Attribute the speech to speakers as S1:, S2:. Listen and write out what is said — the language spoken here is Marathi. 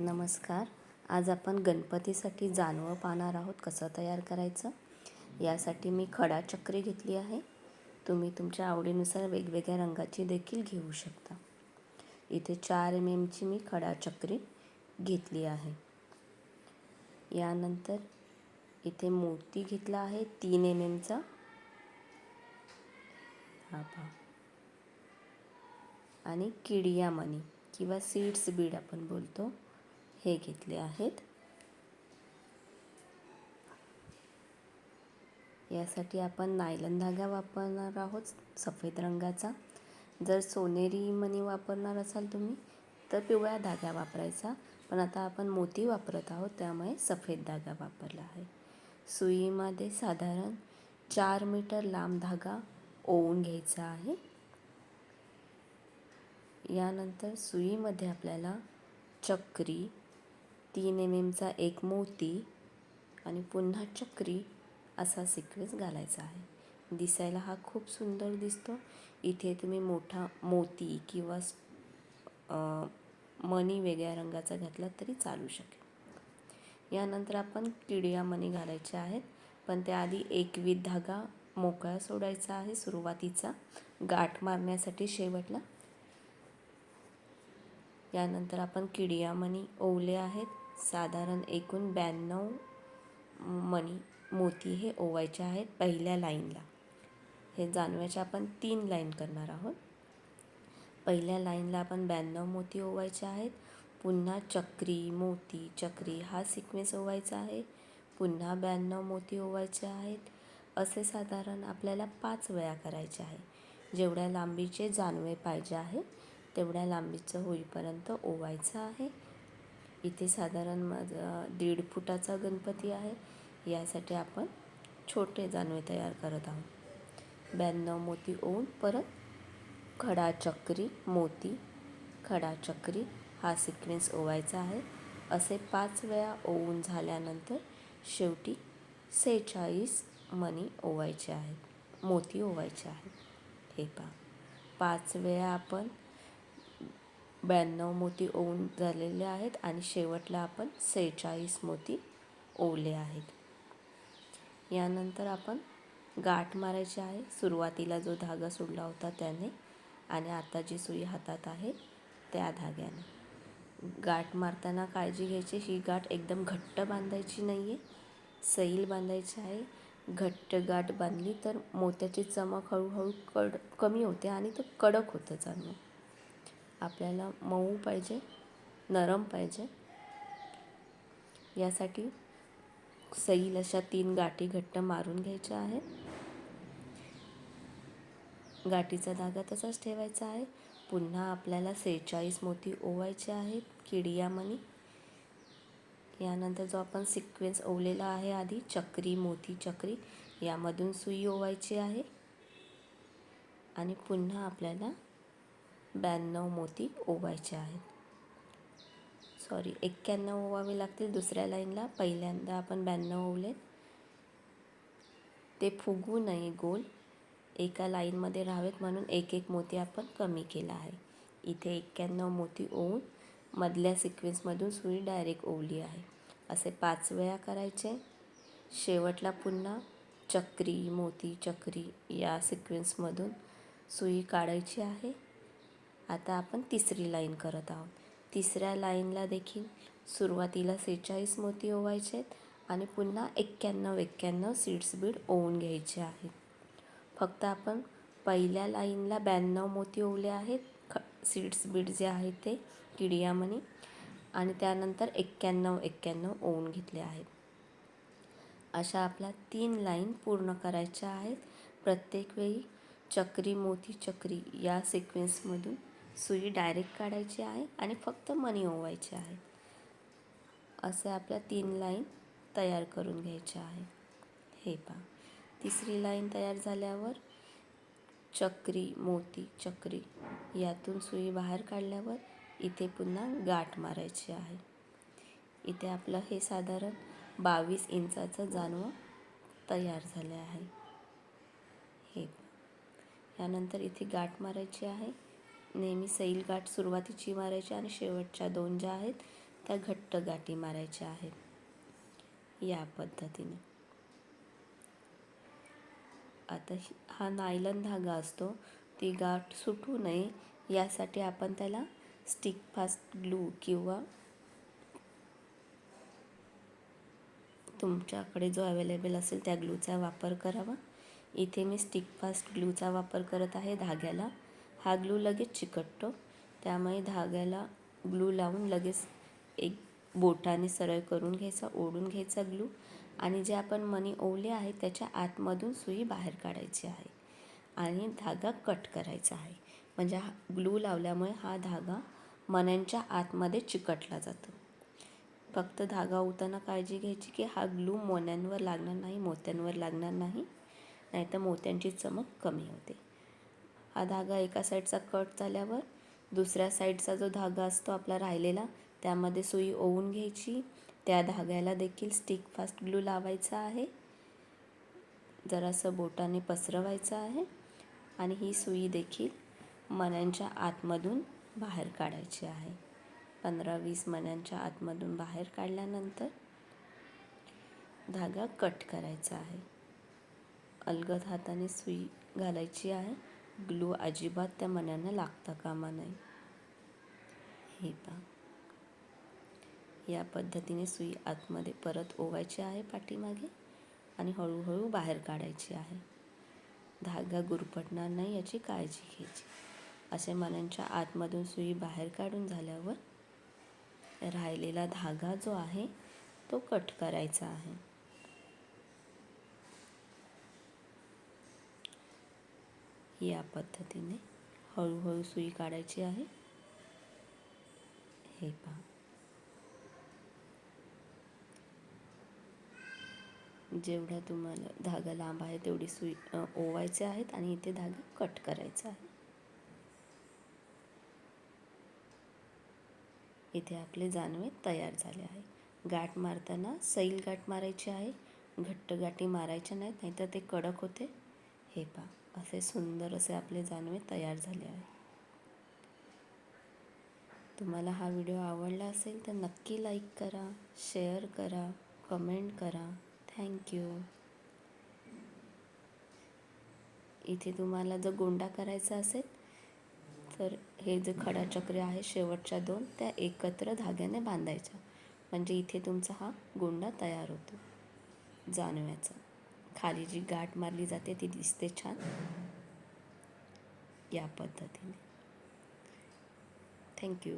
S1: नमस्कार. आज आपण गणपतीसाठी जानवं पाहणार आहोत. कसं तयार करायचं? यासाठी मी खडा चक्री घेतली आहे. तुम्ही तुमच्या आवडीनुसार वेगवेगळ्या रंगाची देखील घेऊ शकता. इथे चार एम एमची मी खडा चक्री घेतली आहे. यानंतर इथे मोती घेतला आहे. तीन एम एमचा हा पहा. आणि किडिया मनी किंवा सीड्स बीड आपण बोलतो. हे घेतले आहेत. यासाठी आपण नायलन धागा वापरणार आहोत सफेद रंगाचा. जर सोनेरी मणी वापरणार असाल तुम्ही तर पिवळ्या धागा वापरायचा. पण आता आपण मोती वापरत आहोत त्यामुळे सफेद धागा वापरला आहे. सुईमध्ये साधारण चार मीटर लांब धागा ओवून घ्यायचा आहे. यानंतर सुईमध्ये आपल्याला चक्री तीन एम एमचा एक मोती आणि पुन्हा चक्री असा सिक्वेन्स घालायचा आहे. दिसायला हा खूप सुंदर दिसतो. इथे तुम्ही मोठा मोती किंवा मणी वेगळ्या रंगाचा घातला तरी चालू शकेल. यानंतर आपण किडिया मणी घालायचे आहेत. पण त्याआधी एकवीध धागा मोकळा सोडायचा आहे सुरुवातीचा. गाठ मारण्यासाठी शेवटला यानंतर आपण किडिया मणी ओवले आहेत. साधारण एकूण ब्याण्णव मणी मोती हे ओवायचे आहेत पहिल्या लाईनला. हे जानव्याच्या आपण तीन लाईन करणार आहोत. पहिल्या लाईनला आपण ब्याण्णव मोती ओवायचे आहेत. पुन्हा चक्री मोती चक्री हा सिक्वेन्स ओवायचा आहे. पुन्हा ब्याण्णव मोती ओवायचे आहेत. असे साधारण आपल्याला पाच वेळा करायचे आहे. जेवढ्या लांबीचे जानवे पाहिजे आहे तेवढ्या लांबीचं होईपर्यंत ओवायचं आहे. इथे साधारण माझा दीड फुटाचा गणपती आहे. यासाठी आपण छोटे जानवे तयार करत आहोत. ब्याण्णव मोती ओवून परत खडा चक्री मोती खडा चक्री हा सिक्वेन्स ओवायचा आहे. असे पाच वेळा ओवून झाल्यानंतर शेवटी सेहेचाळीस मणी ओवायचे आहेत. मोती ओवायचे आहेत. हे पहा. पाच वेळा आपण ब्याण्णव मोती ओवून झालेले आहेत आणि शेवटला आपण सेहेचाळीस मोती ओवले आहेत. यानंतर आपण गाठ मारायची आहे. सुरुवातीला जो धागा सोडला होता त्याने आणि आता जी सुई हातात आहे त्या धाग्याने. गाठ मारताना काळजी घ्यायची. ही गाठ एकदम घट्ट बांधायची नाही आहे सैल बांधायची आहे. घट्ट गाठ बांधली तर मोत्याची चमक हळूहळू कड कमी होते आणि तो कडक होतं चांगलं आपल्याला मऊ पाहिजे नरम पाहिजे. यासाठी सैल अशा तीन गाठी घट्ट मारून घ्यायच्या आहेत. गाठीचा धागा तसाच ठेवायचा आहे. पुन्हा आपल्याला सेहेचाळीस मोती ओवायचे आहेत किडियामणी यानंतर जो आपण सिक्वेन्स ओवलेला आहे आधी चक्री मोती चक्री यामधून सुई ओवायची आहे. आणि पुन्हा आपल्याला ब्याण्णव मोती ओवायचे आहेत. सॉरी एक्क्याण्णव ओवावे लागतील दुसऱ्या लाईनला. पहिल्यांदा आपण ब्याण्णव ओवले ते फुगू नये गोल. एका लाईनमध्ये राहावेत म्हणून एक एक मोती आपण कमी केला आहे. इथे एक्क्याण्णव मोती ओवून मधल्या सिक्वेन्समधून सुई डायरेक्ट ओवली आहे. असे पाच वेळा करायचे. शेवटला पुन्हा चक्री मोती चक्री या सिक्वेन्समधून सुई काढायची आहे. आता आपण तिसरी लाईन करत आहोत. तिसऱ्या लाईनला देखील सुरुवातीला सेहेचाळीस मोती ओवायचे आहेत आणि पुन्हा एक्क्याण्णव एक्क्याण्णव सीड्स बीड ओवून घ्यायचे आहेत. फक्त आपण पहिल्या लाईनला ब्याण्णव मोती ओवले आहेत. ख सीड्स बीड जे आहेत ते किडियामणी आणि त्यानंतर एक्क्याण्णव एक्क्याण्णव ओवून घेतले आहेत. अशा आपल्या तीन लाईन पूर्ण करायच्या आहेत. प्रत्येक वेळी चक्री मोती चक्री या सिक्वेन्समधून सुई डायरेक्ट काढायची आहे आणि फक्त मणी ओवायचे आहे. असे आपल्या तीन लाईन तयार करून घ्यायच्या आहे. हे पहा. तिसरी लाईन तयार झाल्यावर चक्री मोती चक्री यातून सुई बाहेर काढल्यावर इथे पुन्हा गाठ मारायची आहे. इथे आपलं हे साधारण बावीस इंचाचं जानवं तयार झाले आहे. हे यानंतर इथे गाठ मारायची आहे. नेहमी सैल गाठ सुरुवातीची मारायची आणि शेवटच्या दोन ज्या आहेत त्या घट्ट गाठी मारायच्या आहेत. या पद्धतीने. आता हा नायलन धागा असतो ती गाठ सुटू नये यासाठी आपण त्याला स्टिक फास्ट ग्लू किंवा तुमच्याकडे जो अवेलेबल असेल त्या ग्लूचा वापर करावा. इथे मी स्टिक फास्ट ग्लूचा वापर करत आहे धाग्याला. हा ग्लू लगेच चिकटतो. त्यामुळे धाग्याला ग्लू लावून लगेच एक बोटाने सरळ करून घ्यायचा ओढून घ्यायचा ग्लू आणि जे आपण मणी ओवले आहे त्याच्या आतमधून सुई बाहेर काढायची आहे आणि धागा कट करायचा आहे. म्हणजे हा ग्लू लावल्यामुळे हा धागा मण्यांच्या आतमध्ये चिकटला जातो. फक्त धागा ओवताना काळजी घ्यायची की हा ग्लू मोन्यांवर लागणार नाही मोत्यांवर लागणार नाही नाहीतर मोत्यांची चमक कमी होते. हा धागा एका साईडचा कट झाल्यावर दुसऱ्या साईडचा जो धागा असतो आपला राहिलेला त्यामध्ये सुई ओवून घ्यायची. त्या धाग्याला देखील स्टिक फास्ट ग्लू लावायचा आहे. जरासं बोटाने पसरवायचं आहे आणि ही सुई देखील मण्यांच्या आतमधून बाहेर काढायची आहे. पंधरा वीस मण्यांच्या आतमधून बाहेर काढल्यानंतर धागा कट करायचा आहे. अलगद हाताने सुई घालायची आहे. ग्लू अजिबात त्या मण्यांना लागता कामा नाही. हे पहा. या पद्धतीने सुई आतमध्ये परत ओवायची आहे पाठीमागे आणि हळूहळू बाहेर काढायची आहे. धागा गुरपटणार नाही याची काळजी घ्यायची. असे मण्यांच्या आतमधून सुई बाहेर काढून झाल्यावर राहिलेला धागा जो आहे तो कट करायचा आहे. या पद्धतीने हळूहळू सुई काढायची आहे. हे पहा. जेवढा तुम्हाला धागा लांब आहे तेवढी सुई ओवायचे आहेत आणि इथे धागा कट करायचा आहे. इथे आपले जानवे तयार झाले आहे. गाठ मारताना सैल गाठ मारायची आहे. घट्ट गाठी मारायच्या नाहीत नाहीतर ते कडक होते. हे पहा. असे सुंदर असे आपले जानवे तयार झाले आहे तुम्हाला हा व्हिडिओ आवडला असेल तर नक्की लाईक करा शेअर करा कमेंट करा. थँक्यू इथे तुम्हाला जर गोंडा करायचा असेल तर हे जे खडाचक्र आहे शेवटच्या दोन त्या एकत्र धाग्याने बांधायच्या. म्हणजे इथे तुमचा हा गोंडा तयार होतो जानव्याचा खाली जी गाठ मारली जाते ती दिसते छान. या पद्धतीने. थँक्यू